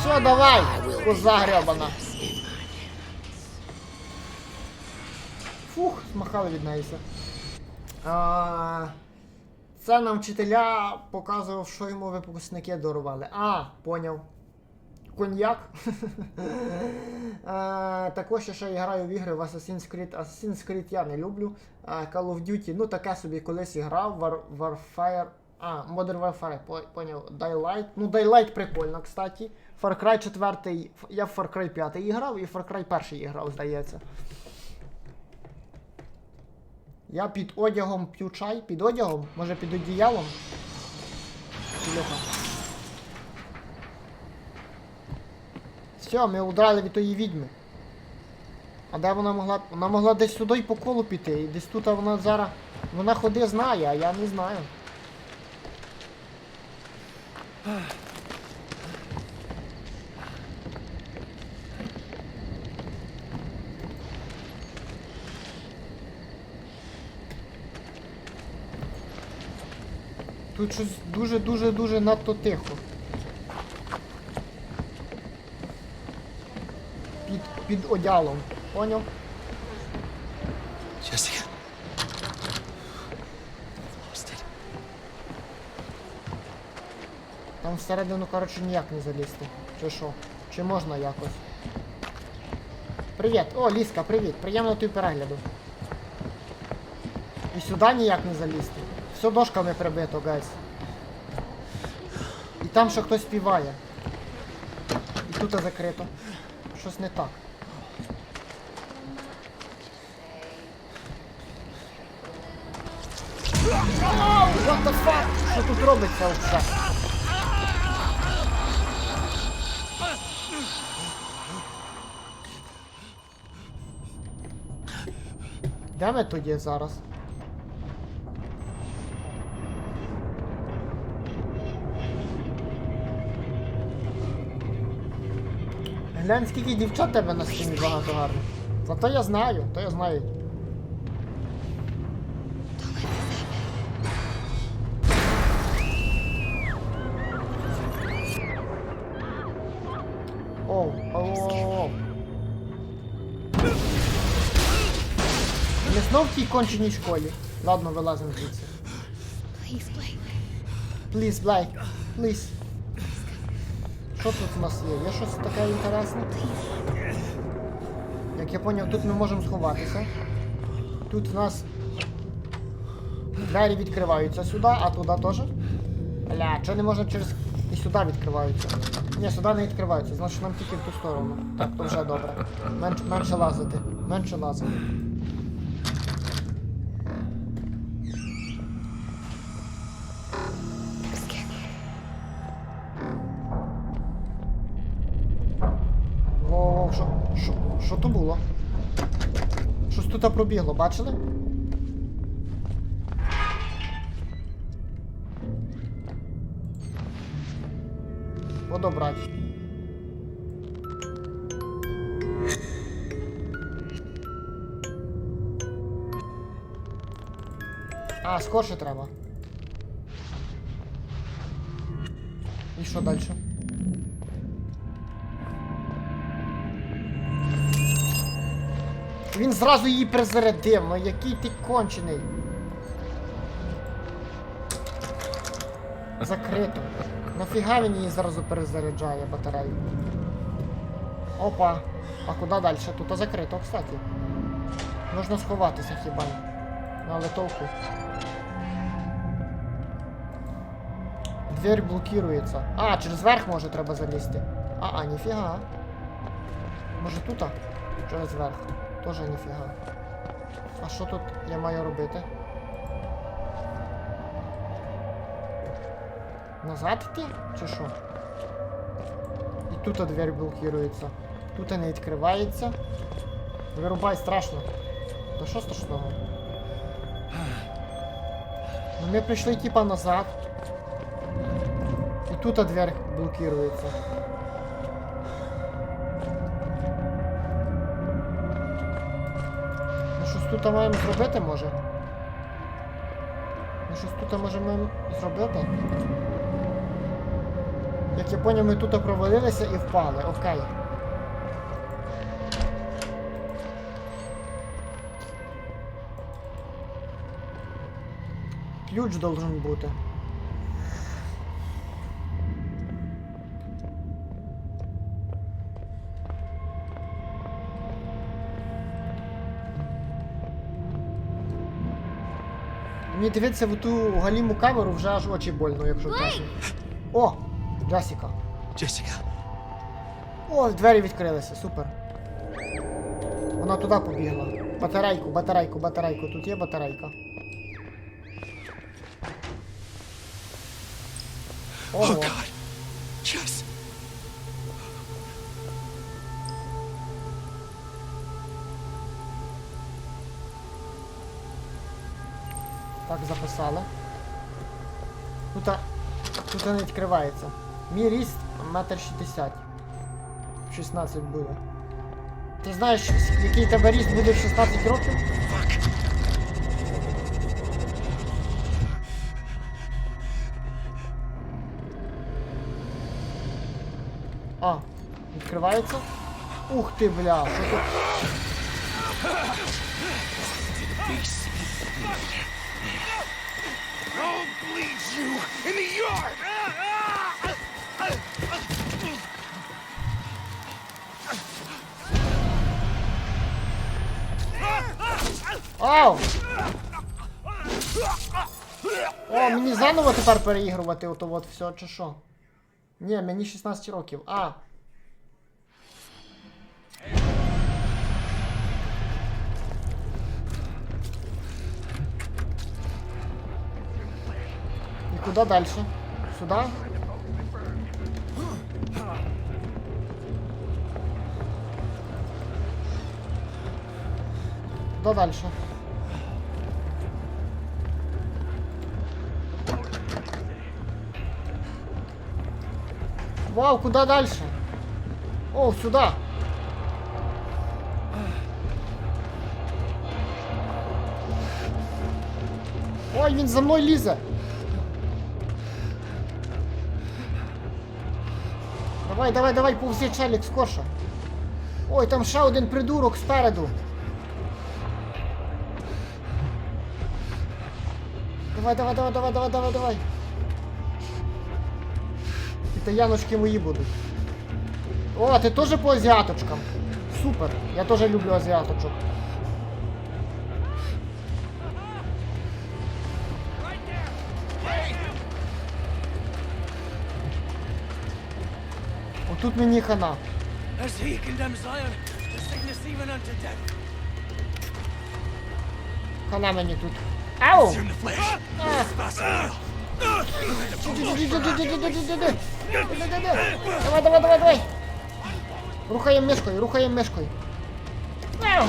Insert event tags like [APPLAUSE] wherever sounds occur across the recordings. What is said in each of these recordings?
Все, давай, коза гребана. Фух, змахали від неї все. Це нам вчителя показував, що йому випускники дарували. А, поняв. Коньяк. [LAUGHS] Також я ще граю в ігри в Assassin's Creed. Assassin's Creed я не люблю. Call of Duty, ну таке собі колись грав. War, Warfare. А, Modern Warfare, поняв. Daylight. Ну, Daylight прикольно, кстати. Far Cry 4. Я в Far Cry 5 і грав, і Far Cry 1 грав, здається. Я під одягом п'ю чай, під одягом, може під одіялом. Ілюха. Все, ми удрали від тої відьми. А де вона могла. Вона могла десь сюди і по колу піти. І десь тут вона зараз. Вона ходи знає, а я не знаю. Тут щось дуже-дуже-дуже надто тихо. Під, під одялом. Поняв? Almost Там всередину, коротше, ніяк не залізти. Чи що? Чи можна якось? Привіт! О, Ліска, привіт! Приємно тобі перегляду. І сюди ніяк не залізти. Все дошками прибито, гайс. І там ще хтось співає. І тут закрито. Щось не так. What the fuck? Що тут робиться все? Де ми тоді зараз? Глянь, скільки дівчат тебе на стіні багато гарно. Зато я знаю, то я знаю. Оу, оу, оу, оу. Ми знов в тій конченій школі. Ладно, вилазимо звідси. Please, Blake. Please, Блейк, please. Що тут у нас є? Є щось таке інтересне? Як я поняв, тут ми можемо сховатися. Тут в нас двері відкриваються сюди, а туди теж. Бля, чого не можна через. І сюди відкриваються. Ні, сюди не відкриваються, значить нам тільки в ту сторону. Так, то вже добре. Менше, менше лазити. Менше лазити. Що, то було? Щось тут пробігло, бачили? Подобрать. А, скорше треба. І що далі? Він зразу її призарядив, ну який ти кончений. Закрито. Нафіга він її зразу перезаряджає батарею? Опа. А куди далі? Тут закрито, кстати. Можна сховатися хіба. Але толку. Дверь блокирується. А, через верх може треба залізти. А, а, ніфіга. Може тут? Через верх. Тоже ніфіга. А що тут я маю робити? Назад йти? Чи що? І тут двері блокується. Тут не відкривається. Вирубай страшно. Та що страшного? Ну ми прийшли типа назад. І тут двері блокується. Тут маємо зробити може? Ми щось тут можемо зробити? Як я поняв, ми тут провалилися і впали. Окей. Ключ должен бути. Мені дивиться в ту галіму камеру вже аж очі больно, якщо чесно. О! Джесіка. Джесіка. О, двері відкрилися, супер. Вона туди побігла. Батарейку, батарейку, батарейку. Тут є батарейка. Oh Ого. Записали. Тут, тут не відкривається. Мій ріст метр шістдесят. 16 буде. Ти знаєш, який тебе ріст буде в 16 років? А, відкривається? Ух ти, бля, що тут? You in the yard. Ау! О, мені заново тепер переігрувати ото от все, чи що? Ні, мені 16 років. А. І куди далі? Сюди? Куди далі? Вау, куда дальше? О, сюда. Ой, він за мною лізе. Давай, давай, давай, повзи челік, скорше. Ой, там ще один придурок спереду. Давай, давай, давай, давай, давай, давай, давай. Китаяночки мої будуть. О, ти теж по азіаточкам. Супер. Я теж люблю азіаточок. тут мені хана. Хана мені тут. Ау! Давай, давай, давай, давай! Рухаємо мешкою, рухаємо мешкою. Ау!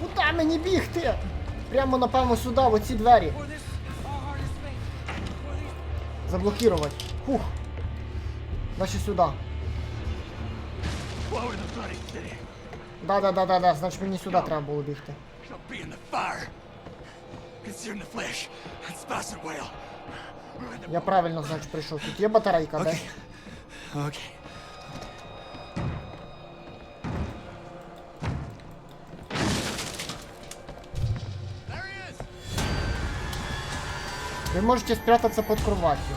Куда мені бігти? Прямо напевно сюди, в оці двері. Заблокувати. Фух! Значит, сюда. Да-да-да-да-да, значить мені сюда треба було бігти. Я правильно, значит, прийшов. Тут є батарейка, да? Окей. Вы можете спрятаться под кроватью.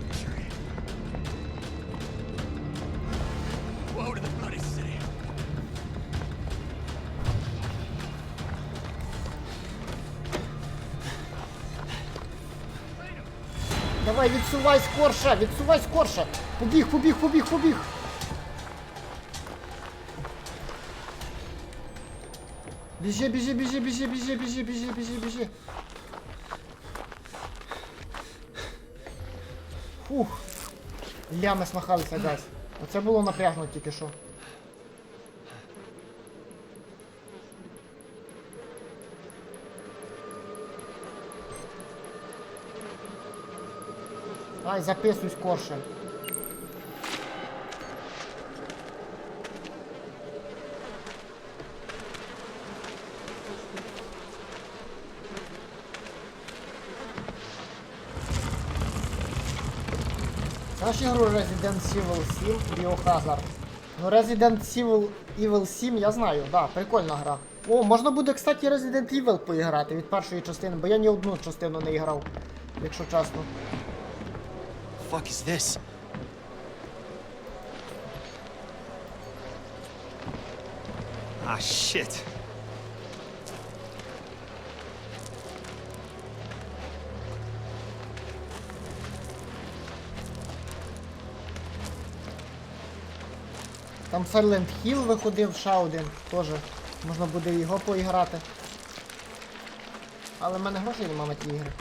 Давай, відсувай скорше, відсувай скорше. Побіг, побіг, побіг, побіг. Біжи, біжи, біжи, біжи, біжи, біжи, біжи, біжи, біжи. Фух. Лями смахалися, гайс. Оце було напряжно тільки що. Ай, записуй скорше. Знаєш ігру Resident Evil 7 Biohazard? Ну Resident Evil, Evil 7 я знаю, да, прикольна гра. О, можна буде, кстати, Resident Evil поіграти від першої частини, бо я ні одну частину не грав, якщо чесно. Fuck is this? Ah, shit. Там Silent Hill виходив ще один, теж. Можна буде його поіграти. Але в мене грошей нема на ті ігри.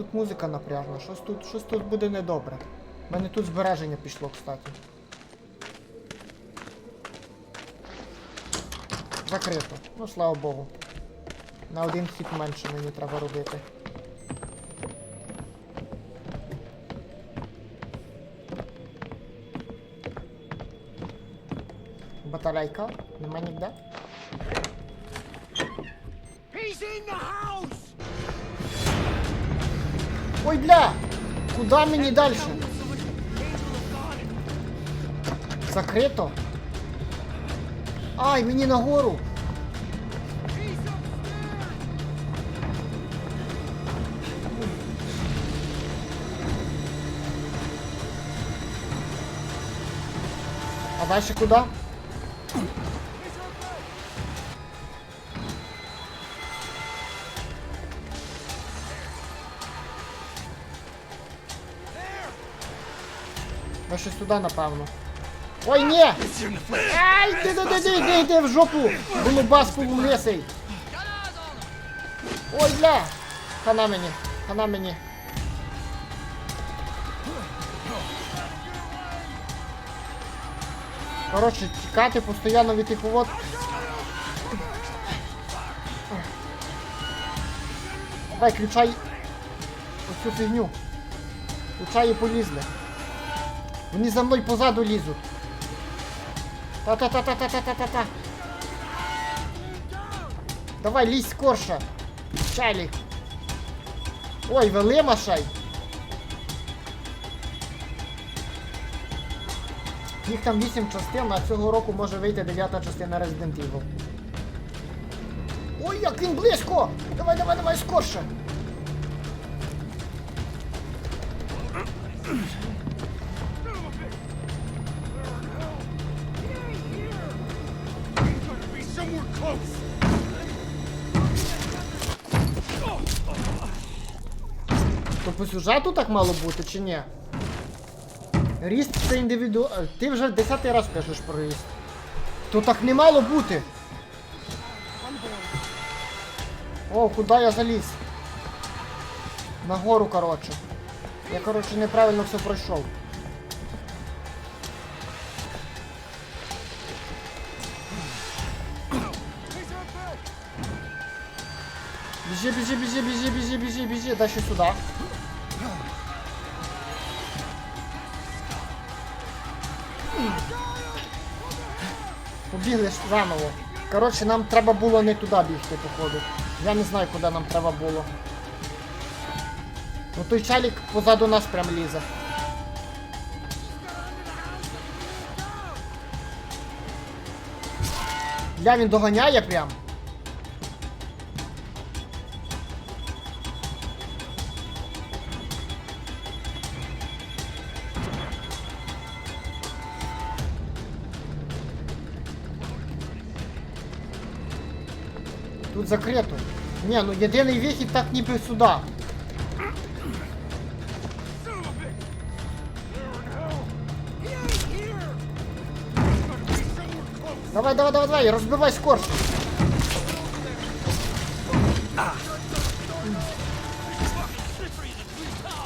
Тут музика напряжна, щось тут, щось тут буде недобре. У мене тут збереження пішло, кстати. Закрито. Ну, слава Богу. На один хід менше мені треба робити. Батарейка? Нема ніде? He's in the house! Ой, бля! Куда мені далі? Закрито? Ай, мені нагору! А дальше куда? Щось туди, напевно. Ой, ні! Ай, ти ти ти ти ти в жопу! Голубас полумлесий! Ой, бля! Хана мені, хана мені. Коротше, тікати постійно від тих вод. Давай, включай оцю фігню. Включай і полізли. Вони за мною позаду лізуть. Та-та-та-та-та-та-та-та. Давай, лізь скорше. Чалік. Ой, велимашай. Їх там 8 частин, а цього року може вийти 9 частина Resident Evil. Ой, як він близько! Давай, давай, давай, скорше! По сюжету так мало бути чи ні? Ріст це індивіду... Ти вже десятий раз кажеш про ріст. То так не мало бути. О, куди я заліз? Нагору, коротше. Я, коротше, неправильно все пройшов. Біжи, біжи, біжи, біжи, біжи, біжи, біжи, дай ще сюди. Побігли заново. Коротше, нам треба було не туди бігти, походу. Я не знаю, куди нам треба було. Ну той чалік позаду нас прям лізе. Ля, він доганяє прям. Тут закрито. Не, ну єдиний вихід так ніби сюди. Давай, давай, давай, давай, розбивай скорше.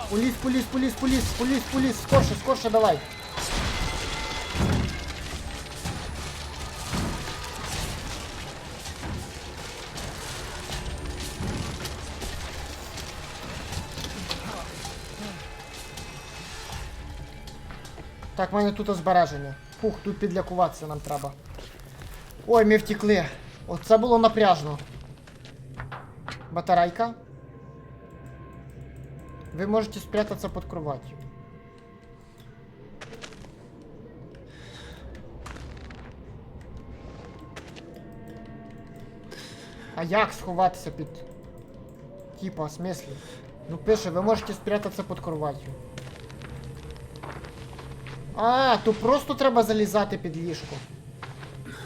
Поліз, поліз, поліз, поліз, поліз, поліз, скорше, скорше давай. Так, в мене тут збереження. Фух, тут підлякуватися нам треба. Ой, ми втекли. Оце було напряжно. Батарейка. Вы можете спрятаться под кроватью. А як сховатися під. Типа, в? Ну пише, ви можете спрятатися під кроватью. А, тут просто треба залізати під ліжко.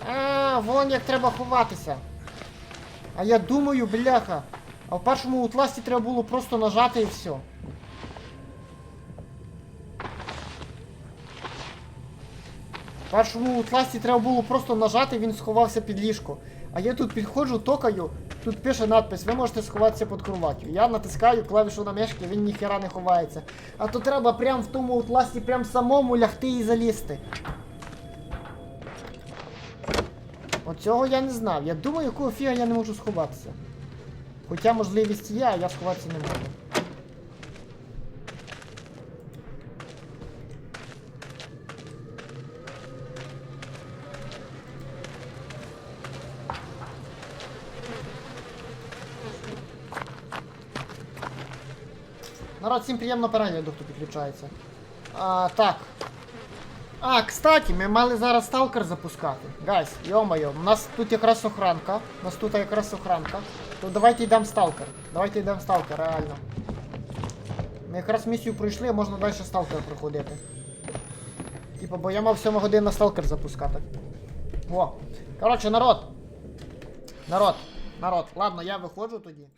А, вон як треба ховатися. А я думаю, бляха. А в першому утласті треба було просто нажати і все. Першому утласті треба було просто нажати, він сховався під ліжко. А я тут підходжу, токаю, тут пише надпис, ви можете сховатися під кроваттю. Я натискаю клавішу на мишки, він ніхера не ховається. А то треба прям в тому утласті прям самому лягти і залізти. Оцього я не знав. Я думаю, якого фіга я не можу сховатися. Хоча можливість є, а я сховатися не можу. Народ, всім приємного перегляду, хто підключається. А, так. А, кстати, ми мали зараз сталкер запускати. Гайс, йо-моє, у нас тут якраз охранка. У нас тут якраз охранка. То давайте йдемо сталкер. Давайте йдемо сталкер, реально. Ми якраз місію пройшли, можна далі сталкер проходити. Типа, бо я мав 7 годин на сталкер запускати. О. Коротше, народ. Народ. Народ. Ладно, я виходжу тоді.